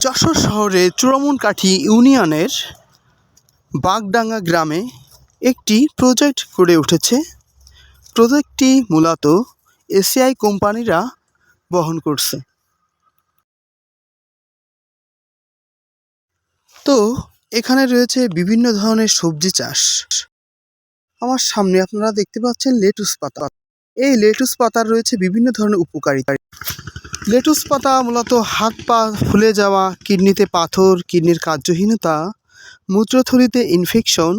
যশোর শহরে চূড়ামনকাঠি ইউনিয়নের বাগডাঙ্গা গ্রামে একটি প্রজেক্ট গড়ে উঠেছে। প্রজেক্টটি মূলত এসিআই কোম্পানিরা বহন করছে। তো, এখানে রয়েছে বিভিন্ন ধরনের সবজি চাষ। আমার সামনে আপনারা দেখতে পাচ্ছেন লেটুস পাতা। এই লেটুস পাতার রয়েছে বিভিন্ন ধরনের উপকারিতা। লেটুস পাতা মূলত হাত পা ফুলে যাওয়া, কিডনিতে পাথর, কিডনির কার্যহীনতা, মূত্রথলিতে ইনফেকশন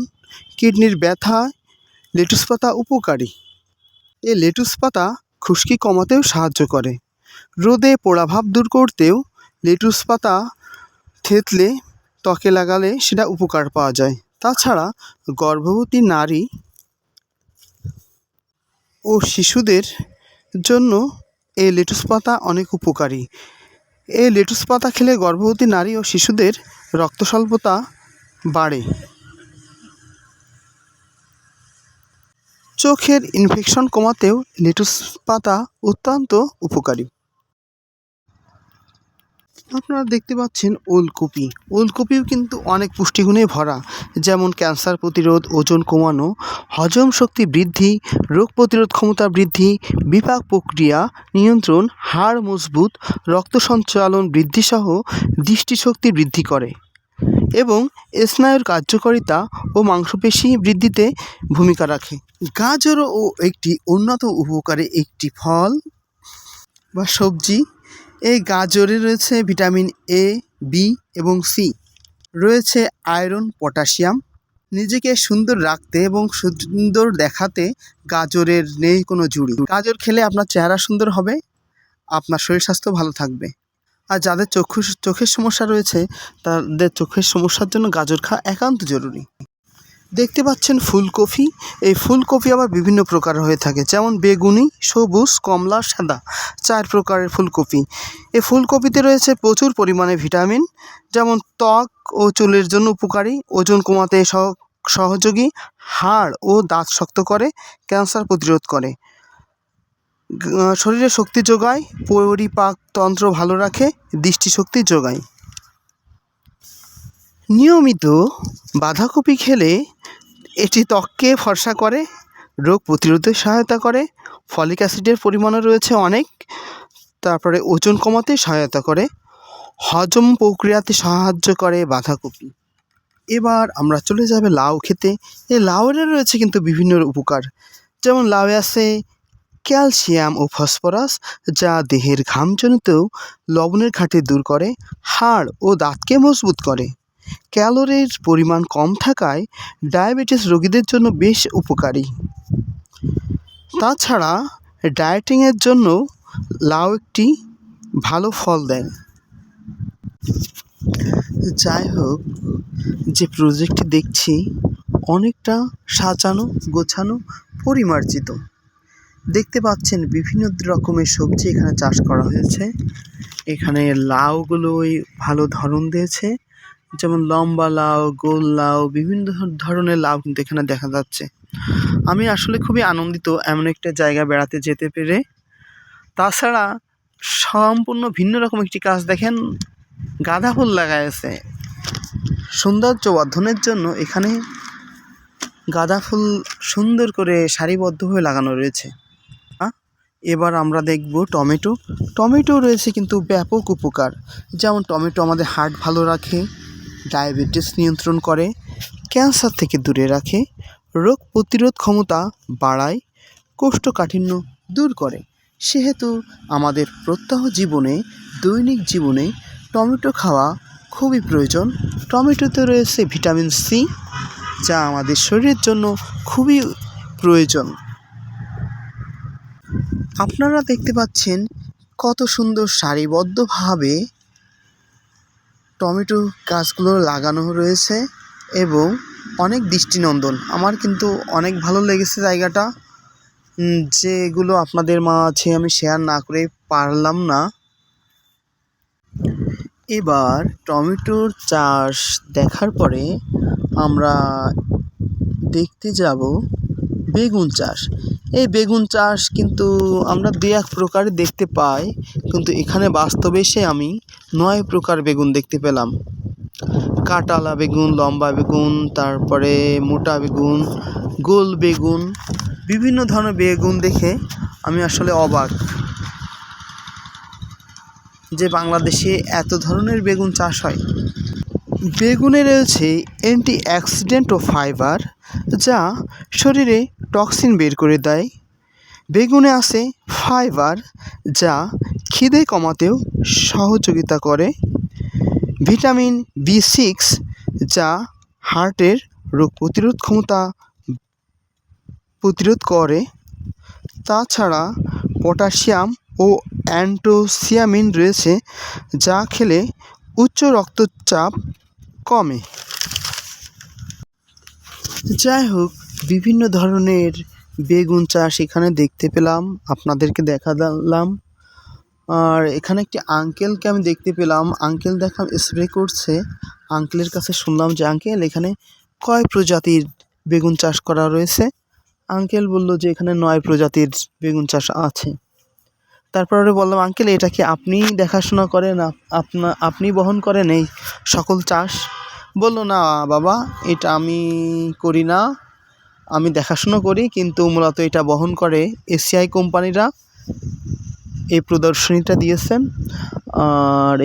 কিডনির ব্যথা, লেটুস পাতা উপকারী। এ লেটুস পাতা খুশকি কমাতেও সাহায্য করে। রোদে পোড়াভাব দূর করতেও লেটুস পাতা থেতলে ত্বকে লাগালে সেটা উপকার পাওয়া যায়। তাছাড়া গর্ভবতী নারী ও শিশুদের জন্য এই লেটুস পাতা অনেক উপকারী। এই লেটুস পাতা খেলে গর্ভবতী নারী ও শিশুদের রক্ত স্বল্পতা বাড়ে। চোখের ইনফেকশন কমাতেও লেটুস পাতা অত্যন্ত উপকারী। আপনারা দেখতে পাচ্ছেন ওলকপি। ওলকপিও কিন্তু অনেক পুষ্টিগুণে ভরা, যেমন ক্যান্সার প্রতিরোধ, ওজন কমানো, হজম শক্তি বৃদ্ধি, রোগ প্রতিরোধ ক্ষমতা বৃদ্ধি, বিপাক প্রক্রিয়া, নিয়ন্ত্রণ, হাড় মজবুত, রক্ত সঞ্চালন বৃদ্ধিসহ দৃষ্টিশক্তি বৃদ্ধি করে। এবং স্নায়ুর কার্যকারিতা ও মাংসপেশি বৃদ্ধিতে ভূমিকা রাখে। গাজরও একটি উন্নত উপকারী একটি ফল বা সবজি। এই গাজরে রয়েছে ভিটামিন এ বি এবং সি রয়েছে আয়রন, পটাশিয়াম। নিজেকে সুন্দর রাখতে এবং সুন্দর দেখাতে গাজরের নেই কোনো জুড়ি। গাজর খেলে আপনার চেহারা সুন্দর হবে, আপনার শরীর স্বাস্থ্য ভালো থাকবে। আর যাদের চক্ষু, চোখের সমস্যা রয়েছে, তাদের চোখের সমস্যার জন্য গাজর খাওয়া একান্ত জরুরি। দেখতে পাচ্ছেন ফুলকপি। এই ফুলকপি আবার বিভিন্ন প্রকার হয়ে থাকে। যেমন বেগুনি, সবুজ, কমলা, সাদা, চার প্রকারের ফুলকপি। এই ফুলকপিতে রয়েছে প্রচুর পরিমাণে ভিটামিন, যেমন ত্বক ও চুলের জন্য উপকারী, ওজন কমাতে সহ, সহযোগী, হাড় ও দাঁত শক্ত করে, ক্যান্সার প্রতিরোধ করে। শরীরে শক্তি যোগায় পরিপাকতন্ত্র ভালো রাখে, দৃষ্টিশক্তি যোগায়। নিয়মিত বাঁধাকপি খেলে এটি ত্বককে ফর্সা করে, রোগ প্রতিরোধে সহায়তা করে, ফলিক অ্যাসিডের পরিমাণও রয়েছে অনেক, তারপরে ওজন কমাতে সহায়তা করে, হজম প্রক্রিয়াতে সাহায্য করে বাঁধাকপি। এবার আমরা চলে যাবে লাউ খেতে। এই লাউয়ের রয়েছে কিন্তু বিভিন্ন উপকার, যেমন লাউয়ে আছে ক্যালসিয়াম ও ফসফরাস, যা দেহের ঘামজনিত লবণের ঘাটতি দূর করে, হাড় ও দাঁতকে মজবুত করে। ক্যালোরির পরিমাণ কম থাকায় ডায়াবেটিস রোগীদের জন্য বেশ উপকারী। তাছাড়া ডায়েটিংয়ের জন্য লাউ একটি ভালো ফল দেয় যাই হোক, যে প্রজেক্টটি দেখছি অনেকটা সাজানো, গোছানো, পরিমার্জিত। দেখতে পাচ্ছেন বিভিন্ন রকমের সবজি এখানে চাষ করা হয়েছে। এখানে লাউগুলোই ভালো ধরন দিয়েছে। যেমন লম্বা লাউ, গোল লাউ, বিভিন্ন ধরনের লাউ কিন্তু এখানে দেখা যাচ্ছে। আমি আসলে খুবই আনন্দিত এমন একটা জায়গা বেড়াতে যেতে পেরে। তাছাড়া সম্পূর্ণ ভিন্ন রকম একটি কাজ দেখেন, গাঁদা ফুল লাগায় আছে সৌন্দর্য বর্ধনের জন্য এখানে গাঁদা ফুল সুন্দর করে সারিবদ্ধভাবে লাগানো রয়েছে। এবার আমরা দেখব টমেটো। টমেটো রয়েছে কিন্তু ব্যাপক উপকার। যেমন টমেটো আমাদের হার্ট ভালো রাখে ডায়াবেটিস নিয়ন্ত্রণ করে, ক্যান্সার থেকে দূরে রাখে, রোগ প্রতিরোধ ক্ষমতা বাড়ায়, কোষ্ঠকাঠিন্য দূর করে। সেহেতু আমাদের প্রত্যহ জীবনে, দৈনিক জীবনে টমেটো খাওয়া খুবই প্রয়োজন। টমেটোতে রয়েছে ভিটামিন সি যা আমাদের শরীরের জন্য খুবই প্রয়োজন। আপনারা দেখতে পাচ্ছেন কত সুন্দর সারিবদ্ধভাবে টমেটো গাছগুলো লাগানো রয়েছে এবং অনেক দৃষ্টিনন্দন। আমার কিন্তু অনেক ভালো লেগেছে জায়গাটা। যেগুলো আপনাদের মাঝে আমি শেয়ার না করে পারলাম না। এবার টমেটোর চাষ দেখার পরে আমরা দেখতে যাব বেগুন চাষ। এই বেগুন চাষ কিন্তু আমরা দু এক প্রকারে দেখতে পাই, কিন্তু এখানে বাস্তবে এসে আমি নয় প্রকার বেগুন দেখতে পেলাম। কাটালা বেগুন, লম্বা বেগুন, তারপরে মোটা বেগুন, গোল বেগুন, বিভিন্ন ধরনের বেগুন দেখে আমি আসলে অবাক। যে বাংলাদেশে এত ধরনের বেগুন চাষ হয়। বেগুনে রয়েছে অ্যান্টি অ্যাক্সিডেন্ট ও ফাইবার, যা শরীরে টক্সিন বের করে দেয়। বেগুনে আছে ফাইবার, যা খিদে কমাতেও সহযোগিতা করে। ভিটামিন বি সিক্স যা হার্টের রোগ প্রতিরোধ ক্ষমতা প্রতিরোধ করে। তাছাড়া পটাশিয়াম ও অ্যান্টোসিয়ামিন রয়েছে যা খেলে উচ্চ রক্তচাপ কমে। যাই হোক, বিভিন্ন ধরনের বেগুন চাষ এখানে দেখতে পেলাম, আপনাদেরকে দেখা দেখালাম আর এখানে একটি আঙ্কেলকে আমি দেখতে পেলাম। আঙ্কেল দেখাম স্প্রে করছে। আঙ্কেলের কাছে শুনলাম যে আঙ্কেল এখানে কয় প্রজাতির বেগুন চাষ করা রয়েছে? আঙ্কেল বলল যে, এখানে নয় প্রজাতির বেগুন চাষ আছে। তারপরে বললাম আঙ্কেল এটা কি আপনিই দেখাশোনা করেন? আপনা, আপনি বহন করেন এই সকল চাষ? বলল, না বাবা, এটা আমি করি না। আমি দেখাশুনো করি, কিন্তু মূলত এটা বহন করে এসিআই কোম্পানিরা। এই প্রদর্শনীটা দিয়েছেন। আর